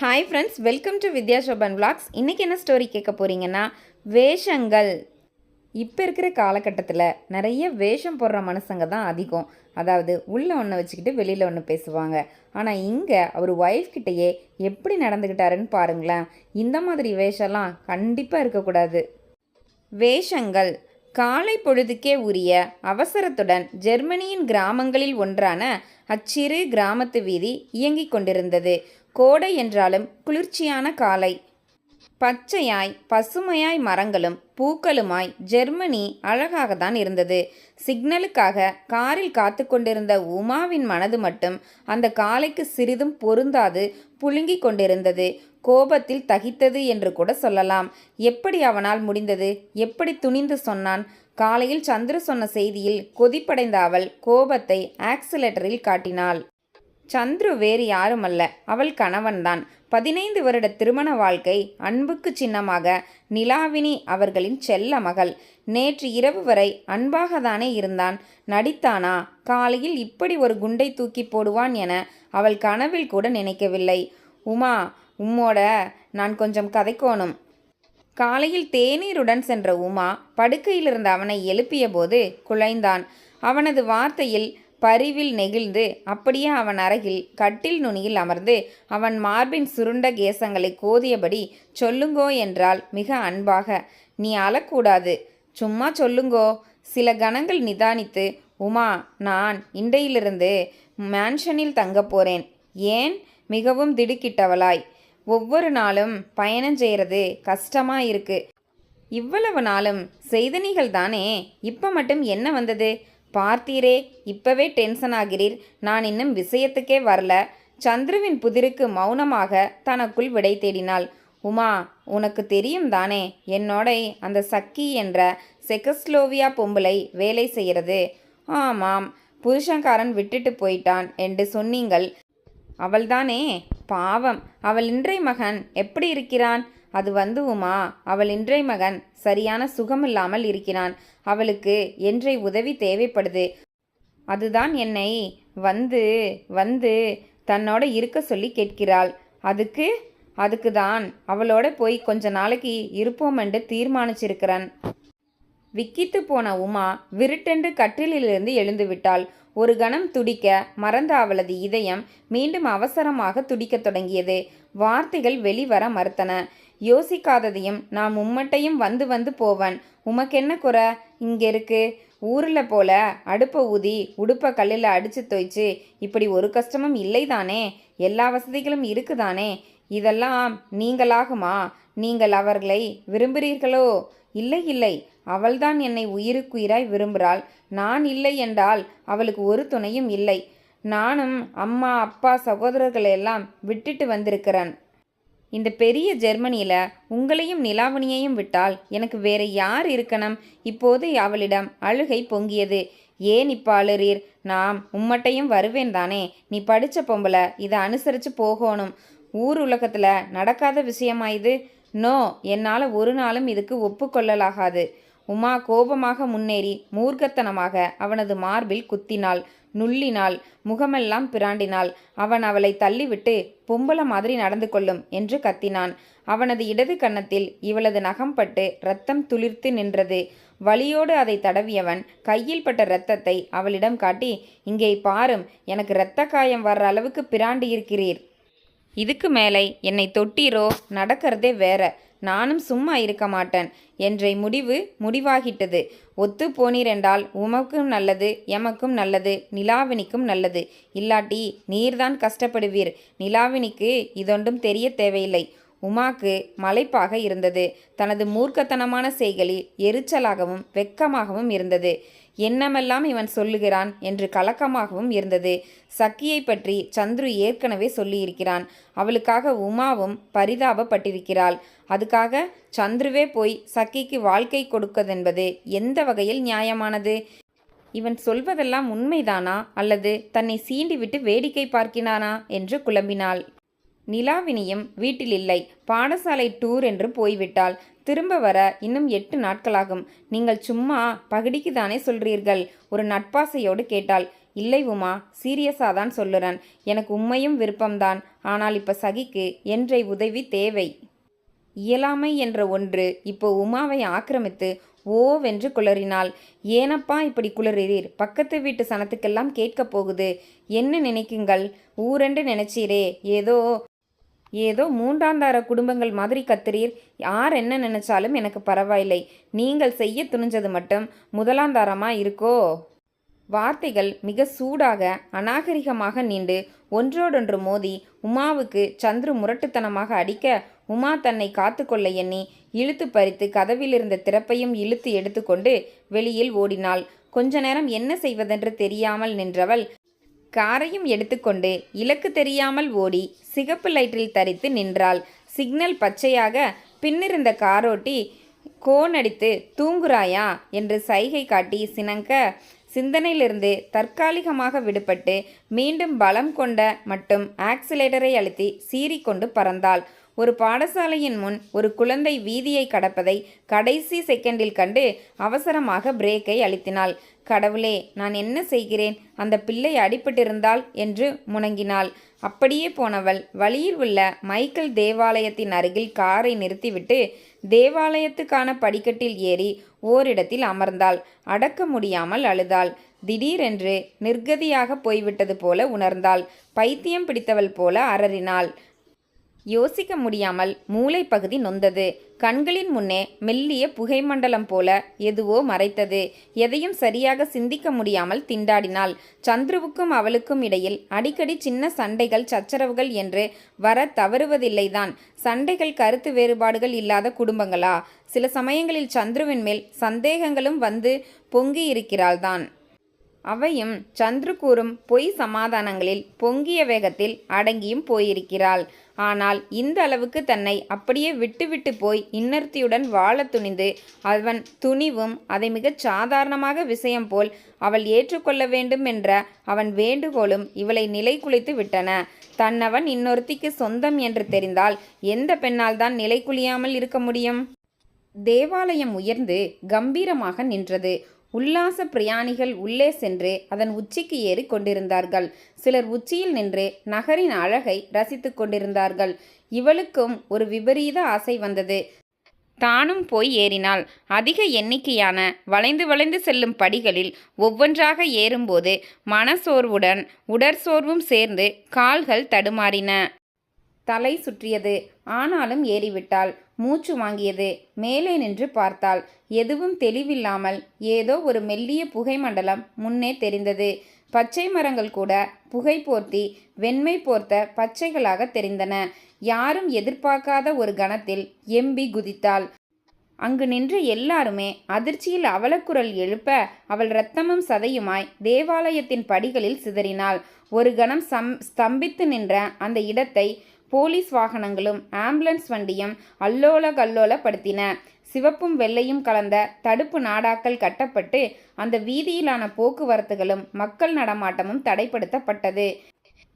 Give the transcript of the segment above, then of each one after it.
Hi friends welcome to Vidya Shoban vlogs. இன்றைக்கி என்ன story கேட்க போகிறீங்கன்னா வேஷங்கள். இப்போ இருக்கிற காலகட்டத்தில் நிறைய வேஷம் போடுற மனுஷங்க தான் அதிகம். அதாவது உள்ளே ஒன்று வச்சுக்கிட்டு வெளியில் ஒன்று பேசுவாங்க. ஆனால் இங்கே அவர் ஒய்ஃப் கிட்டேயே எப்படி நடந்துக்கிட்டாருன்னு பாருங்களேன். இந்த மாதிரி வேஷம்லாம் கண்டிப்பாக இருக்கக்கூடாது. வேஷங்கள். காலை பொழுதுக்கே உரிய அவசரத்துடன் ஜெர்மனியின் கிராமங்களில் ஒன்றான அச்சிறு கிராமத்து வீதி இயங்கிக் கொண்டிருந்தது. கோடை என்றாலும் குளிர்ச்சியான காலை. பச்சையாய் பசுமையாய் மரங்களும் பூக்களுமாய் ஜெர்மனி அழகாகத்தான் இருந்தது. சிக்னலுக்காக காரில் காத்து கொண்டிருந்த உமாவின் மனது மட்டும் அந்த காலைக்கு சிறிதும் பொருந்தாது புழுங்கிக் கொண்டிருந்தது. கோபத்தில் தகித்தது என்று கூட சொல்லலாம். எப்படி அவனால் முடிந்தது? எப்படி துணிந்து சொன்னான்? காலையில் சந்திர சொன்ன செய்தியில் கொதிப்படைந்த அவள் கோபத்தை ஆக்சிலேட்டரில் காட்டினாள். சந்துரு வேறு யாருமல்ல. அவள் கணவன்தான். பதினைந்து வருட திருமண வாழ்க்கை அன்புக்கு சின்னமாக நிலாவினி அவர்களின் செல்ல மகள். நேற்று இரவு வரை அன்பாகத்தானே இருந்தான். நடித்தானா? காலையில் இப்படி ஒரு குண்டை தூக்கி போடுவான் என அவள் கனவில் கூட நினைக்கவில்லை. உமா உம்மோட நான் கொஞ்சம் கதைக்கோணும். காலையில் தேநீருடன் சென்ற உமா படுக்கையில் இருந்த அவனை எழுப்பிய போது குழைந்தான். அவனது வார்த்தையில் பரிவில் நெகிழ்ந்து அப்படியே அவன் அருகில் கட்டில் நுனியில் அமர்ந்து அவன் மார்பின் சுருண்ட கேசங்களை கோதியபடி சொல்லுங்கோ என்றால் மிக அன்பாக. நீ அழக்கூடாது. சும்மா சொல்லுங்கோ. சில கணங்கள் நிதானித்து உமா நான் இண்டையிலிருந்து மேன்ஷனில் தங்கப் போறேன். ஏன்? மிகவும் திடுக்கிட்டவளாய். ஒவ்வொரு நாளும் பயணம் செய்கிறது கஷ்டமா இருக்கு. இவ்வளவு நாளும் செய்தனிகள் தானே இப்போ மட்டும் என்ன வந்தது? பார்த்தீரே இப்பவே டென்ஷன் ஆகிறீர். நான் இன்னும் விஷயத்துக்கே வரல. சந்துருவின் புதிருக்கு மௌனமாக தனக்குள் விடை தேடினாள். உமா உனக்கு தெரியும் தானே என்னோட அந்த சக்கி என்ற செகஸ்லோவியா பொம்பளை வேலை செய்கிறது ஆமாம் புருஷன்காரன் விட்டுட்டு போயிட்டான் என்று சொன்னீங்கள். அவள்தானே? பாவம் அவள் இன்றை மகன் எப்படி இருக்கிறான்? அது வந்து உமா அவள் இன்றை மகன் சரியான சுகமில்லாமல் இருக்கிறான். அவளுக்கு என்றை உதவி தேவைப்படுது? அதுதான் என்னை வந்து வந்து தன்னோட இருக்க சொல்லி கேட்கிறாள். அதுக்கு அதுக்கு தான் அவளோட போய் கொஞ்ச நாளைக்கு இருப்போம் என்று தீர்மானிச்சிருக்கிறன். விக்கித்து போன உமா விருட்டென்று கட்டிலிலிருந்து எழுந்து விட்டாள் ஒரு கணம் துடிக்க மறந்த அவளது இதயம் மீண்டும் அவசரமாக துடிக்கத் தொடங்கியது. வார்த்தைகள் வெளிவர மறுத்தன. யோசிக்காததையும் நான் உம்மட்டையும் வந்து வந்து போவன். உமக்கென்ன குறை? இங்கே இருக்கு ஊரில் போல அடுப்பை ஊதி உடுப்பை கல்லில் அடித்து தோய்ச்சி இப்படி ஒரு கஷ்டமும் இல்லைதானே? எல்லா வசதிகளும் இருக்குதானே? இதெல்லாம் நீங்களாகுமா? நீங்கள் அவர்களை விரும்புகிறீர்களோ இல்லை இல்லை. அவள்தான் என்னை உயிருக்குயிராய் விரும்புகிறாள் நான் இல்லை என்றால் அவளுக்கு ஒரு துணையும் இல்லை. நானும் அம்மா அப்பா சகோதரர்களை எல்லாம் விட்டுட்டு வந்திருக்கிறேன். இந்த பெரிய ஜெர்மனியில் உங்களையும் நிலாவணியையும் விட்டால் எனக்கு வேற யார் இருக்கணும்? இப்போது அவளிடம் அழுகை பொங்கியது. ஏன் இப்போ அழுறீர்? நாம் உம்மட்டையும் வருவேன் தானே. நீ படித்த பொம்பளை இதை அனுசரித்து போகணும். ஊர் உலகத்தில் நடக்காத விஷயமா இது? நோ என்னால் ஒரு நாளும் இதுக்கு ஒப்புக்கொள்ளலாகாது. உமா கோபமாக முன்னேறி மூர்க்கத்தனமாக அவனது மார்பில் குத்தினாள். நுள்ளினாள் முகமெல்லாம் பிராண்டினாள். அவன் அவளை தள்ளிவிட்டு பொம்பள மாதிரி நடந்து கொள்ளும் என்று கத்தினான். அவனது இடது கன்னத்தில் இவளது நகம் பட்டு ரத்தம் துளிர்த்து நின்றது. வலியோடு அதை தடவியவன் கையில் பட்ட இரத்தத்தை அவளிடம் காட்டி இங்கே பாரும் எனக்கு இரத்த காயம் வர்ற அளவுக்கு பிராண்டி இருக்கிறீர். இதுக்கு மேலே என்னை தொட்டீரோ நடக்கிறதே வேற. நானும் சும்மா இருக்க மாட்டேன் என்ற முடிவு முடிவாகிட்டது. ஒத்து போனீரென்றால் உமக்கும் நல்லது எமக்கும் நல்லது நிலாவினிக்கும் நல்லது. இல்லாட்டி நீர்தான் கஷ்டப்படுவீர். நிலாவினிக்கு இதொன்றும் தெரிய தேவையில்லை. உமாக்கு மலைப்பாக இருந்தது. தனது மூர்க்கத்தனமான செய்களில் எரிச்சலாகவும் வெக்கமாகவும் இருந்தது. என்னமெல்லாம் இவன் சொல்லுகிறான் என்று கலக்கமாகவும் இருந்தது. சக்கியை பற்றி சந்துரு ஏற்கனவே சொல்லியிருக்கிறான். அவளுக்காக உமாவும் பரிதாபப்பட்டிருக்கிறாள். அதுக்காக சந்துருவே போய் சக்கிக்கு வாழ்க்கை கொடுக்கதென்பது எந்த வகையில் நியாயமானது? இவன் சொல்வதெல்லாம் உண்மைதானா? அல்லது தன்னை சீண்டிவிட்டு வேடிக்கை பார்க்கினானா என்று குழம்பினாள். நிலாவினியும் வீட்டில் இல்லை பாடசாலை டூர் என்று போய்விட்டால் திரும்ப வர இன்னும் எட்டு நாட்களாகும். நீங்கள் சும்மா பகடிக்கு தானே சொல்றீர்கள்? ஒரு நட்பாசையோடு கேட்டாள். இல்லை உமா சீரியஸாக தான் சொல்லுறேன். எனக்கு உண்மையும் விருப்பம்தான். ஆனால் இப்போ சகிக்கு என்றை உதவி தேவை. இயலாமை என்ற ஒன்று இப்போ உமாவை ஆக்கிரமித்து ஓவென்று குளறினாள். ஏனப்பா இப்படி குளறுகிறீர் பக்கத்து வீட்டு சனத்துக்கெல்லாம் கேட்கப் போகுது. என்ன நினைக்குங்கள்? ஊரென்று நினைச்சீரே. ஏதோ ஏதோ மூன்றாந்தார குடும்பங்கள் மாதிரி கத்துறீர். யார் என்ன நினைச்சாலும் எனக்கு பரவாயில்லை. நீங்கள் செய்ய துணிஞ்சது மட்டும் முதலாந்தாரமா இருக்கோ? வார்த்தைகள் மிக சூடாக அநாகரிகமாக நீண்டு ஒன்றோடொன்று மோதி உமாவுக்கு சந்துரு முரட்டுத்தனமாக அடிக்க உமா தன்னை காத்துக்கொள்ள எண்ணி இழுத்து பறித்து கதவிலிருந்த திறப்பையும் இழுத்து எடுத்துக்கொண்டு வெளியில் ஓடினாள். கொஞ்ச நேரம் என்ன செய்வதென்று தெரியாமல் நின்றவள் காரையும் எடுத்துக்கொண்டு இலக்கு தெரியாமல் ஓடி சிகப்பு லைட்டில் தரித்து நின்றாள். சிக்னல் பச்சையாக பின்னிருந்த காரோட்டி கோனடித்து தூங்குறாயா? என்று சைகை காட்டி சினங்க. சிந்தனையிலிருந்து தற்காலிகமாக விடுபட்டு மீண்டும் பலம் கொண்ட மட்டும் ஆக்சிலேட்டரை அழுத்தி சீறிக்கொண்டு பறந்தாள். ஒரு பாடசாலையின் முன் ஒரு குழந்தை வீதியை கடப்பதை கடைசி செகண்டில் கண்டு அவசரமாக பிரேக்கை அழுத்தினாள். கடவுளே நான் என்ன செய்கிறேன்? அந்த பிள்ளை அடிபட்டிருந்தாள் என்று முணங்கினாள். அப்படியே போனவள் வழியில் உள்ள மைக்கேல் தேவாலயத்தின் அருகில் காரை நிறுத்திவிட்டு தேவாலயத்துக்கான படிக்கட்டில் ஏறி ஓரிடத்தில் அமர்ந்தாள். அடக்க முடியாமல் அழுதாள். திடீரென்று நிர்கதியாக போய்விட்டது போல உணர்ந்தாள். பைத்தியம் பிடித்தவள் போல அரறினாள் யோசிக்க முடியாமல் மூளை பகுதி நொந்தது. கண்களின் முன்னே மெல்லிய புகை மண்டலம் போல எதுவோ மறைத்தது. எதையும் சரியாக சிந்திக்க முடியாமல் திண்டாடினாள். சந்துருவுக்கும் அவளுக்கும் இடையில் அடிக்கடி சின்ன சண்டைகள் சச்சரவுகள் என்று வர தவறுவதில்லைதான். சண்டைகள் கருத்து வேறுபாடுகள் இல்லாத குடும்பங்களா? சில சமயங்களில் சந்துருவின் மேல் சந்தேகங்களும் வந்து பொங்கி இருக்கிறாள்தான் அவையும் சந்துரு கூறும் பொய் சமாதானங்களில் பொங்கிய வேகத்தில் அடங்கியும் போயிருக்கிறாள். ஆனால் இந்த அளவுக்கு தன்னை அப்படியே விட்டுவிட்டு போய் இன்னர்த்தியுடன் வாழ துணிந்து அவன் துணிவும் அதை மிகச் சாதாரணமாக விஷயம் போல் அவள் ஏற்றுக்கொள்ள வேண்டும் என்ற அவன் வேண்டுகோளும் இவளை நிலை குலைத்து விட்டன. தன்னவன் இன்னொருத்திக்கு சொந்தம் என்று தெரிந்தால் எந்த பெண்ணால் தான் நிலை குலியாமல் இருக்க முடியும்? தேவாலயம் உயர்ந்து கம்பீரமாக நின்றது. உல்லாச பிரயாணிகள் உள்ளே சென்று அதன் உச்சிக்கு ஏறி கொண்டிருந்தார்கள். சிலர் உச்சியில் நின்று நகரின் அழகை ரசித்துக் கொண்டிருந்தார்கள். இவளுக்கும் ஒரு விபரீத ஆசை வந்தது. தானும் போய் ஏறினாள். அதிக எண்ணிக்கையான வளைந்து வளைந்து செல்லும் படிகளில் ஒவ்வொன்றாக ஏறும்போது மனசோர்வுடன் உடற்சோர்வும் சேர்ந்து கால்கள் தடுமாறின. தலை சுற்றியது. ஆனாலும் ஏறிவிட்டாள். மூச்சு வாங்கியது. மேலே நின்று பார்த்தாள். எதுவும் தெளிவில்லாமல் ஏதோ ஒரு மெல்லிய புகை மண்டலம் முன்னே தெரிந்தது. பச்சை மரங்கள் கூட புகை போர்த்தி வெண்மை போர்த்த பச்சைகளாக தெரிந்தன. யாரும் எதிர்பார்க்காத ஒரு கணத்தில் எம்பி குதித்தாள். அங்கு நின்று எல்லாருமே அதிர்ச்சியில் அவலக்குரல் எழுப்ப அவள் இரத்தமும் சதையுமாய் தேவாலயத்தின் படிகளில் சிதறினாள். ஒரு கணம் சம் ஸ்தம்பித்து நின்ற அந்த இடத்தை போலீஸ் வாகனங்களும் ஆம்புலன்ஸ் வண்டியும் அல்லோல கல்லோலப்படுத்தின சிவப்பும் வெள்ளையும் கலந்த தடுப்பு நாடாக்கள் கட்டப்பட்டு அந்த வீதியிலான போக்குவரத்துகளும் மக்கள் நடமாட்டமும் தடைப்படுத்தப்பட்டது.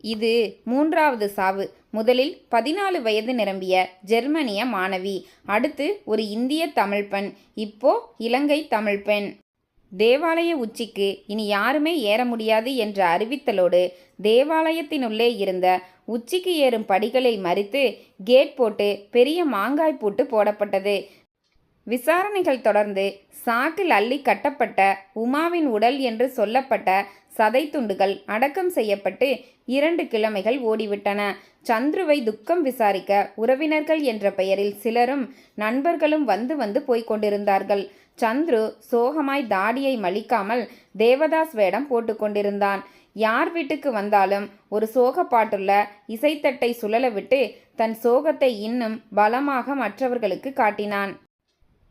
இது மூன்றாவது சாவு. முதலில் பதினாலு வயது நிரம்பிய ஜெர்மனிய மாணவி அடுத்து ஒரு இந்திய தமிழ் பெண் இப்போ இலங்கை தமிழ் பெண். தேவாலய உச்சிக்கு இனி யாருமே ஏற முடியாது என்ற அறிவித்தலோடு தேவாலயத்தினுள்ளே இருந்த உச்சிக்கு ஏறும் படிகளை மறித்து கேட் போட்டு பெரிய மாங்காய் பூட்டு போடப்பட்டது. விசாரணைகள் தொடர்ந்து சாக்கில் அள்ளி கட்டப்பட்ட உமாவின் உடல் என்று சொல்லப்பட்ட சதை துண்டுகள் அடக்கம் செய்யப்பட்டு இரண்டு கிழமைகள் ஓடிவிட்டன. சந்துருவை துக்கம் விசாரிக்க உறவினர்கள் என்ற பெயரில் சிலரும் நண்பர்களும் வந்து வந்து போய்க் கொண்டிருந்தார்கள். சந்துரு சோகமாய் தாடியை மலிக்காமல் தேவதாஸ் வேடம் போட்டுக்கொண்டிருந்தான் யார் வீட்டுக்கு வந்தாலும் ஒரு சோக பாட்டுள்ள இசைத்தட்டை சுழல விட்டு தன் சோகத்தை இன்னும் பலமாக மற்றவர்களுக்கு காட்டினான்.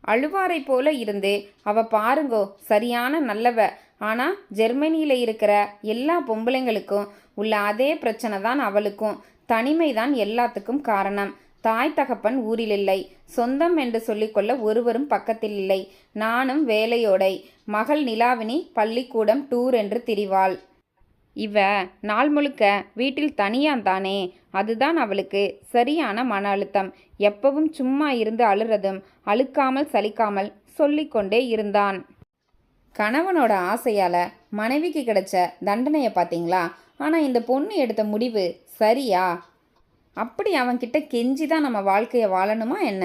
அழுவாரை போல இருந்து அவ பாருங்கோ சரியான நல்லவ. ஆனால் ஜெர்மனியில் இருக்கிற எல்லா பொம்பளைங்களுக்கும் உள்ள அதே பிரச்சனை தான் அவளுக்கும். தனிமை தான் எல்லாத்துக்கும் காரணம். தாய் தகப்பன் ஊரில் இல்லை. சொந்தம் என்று சொல்லிக்கொள்ள ஒருவரும் பக்கத்தில் இல்லை. நானும் வேலையோடை. மகள் நிலாவினி பள்ளிக்கூடம் டூர் என்று திரிவாள். இவ நாள் முழுக்க வீட்டில் தனியாந்தானே அதுதான் அவளுக்கு சரியான மன அழுத்தம். எப்பவும் சும்மா இருந்து அழுறதும் அழுக்காமல் சலிக்காமல் சொல்லிக்கொண்டே இருந்தான். கணவனோட ஆசையால் மனைவிக்கு கிடைச்ச தண்டனையை பார்த்தீங்களா ஆனால் இந்த பொண்ணு எடுத்த முடிவு சரியா? அப்படி அவன்கிட்ட கெஞ்சி தான் நம்ம வாழ்க்கையை வாழணுமா என்ன?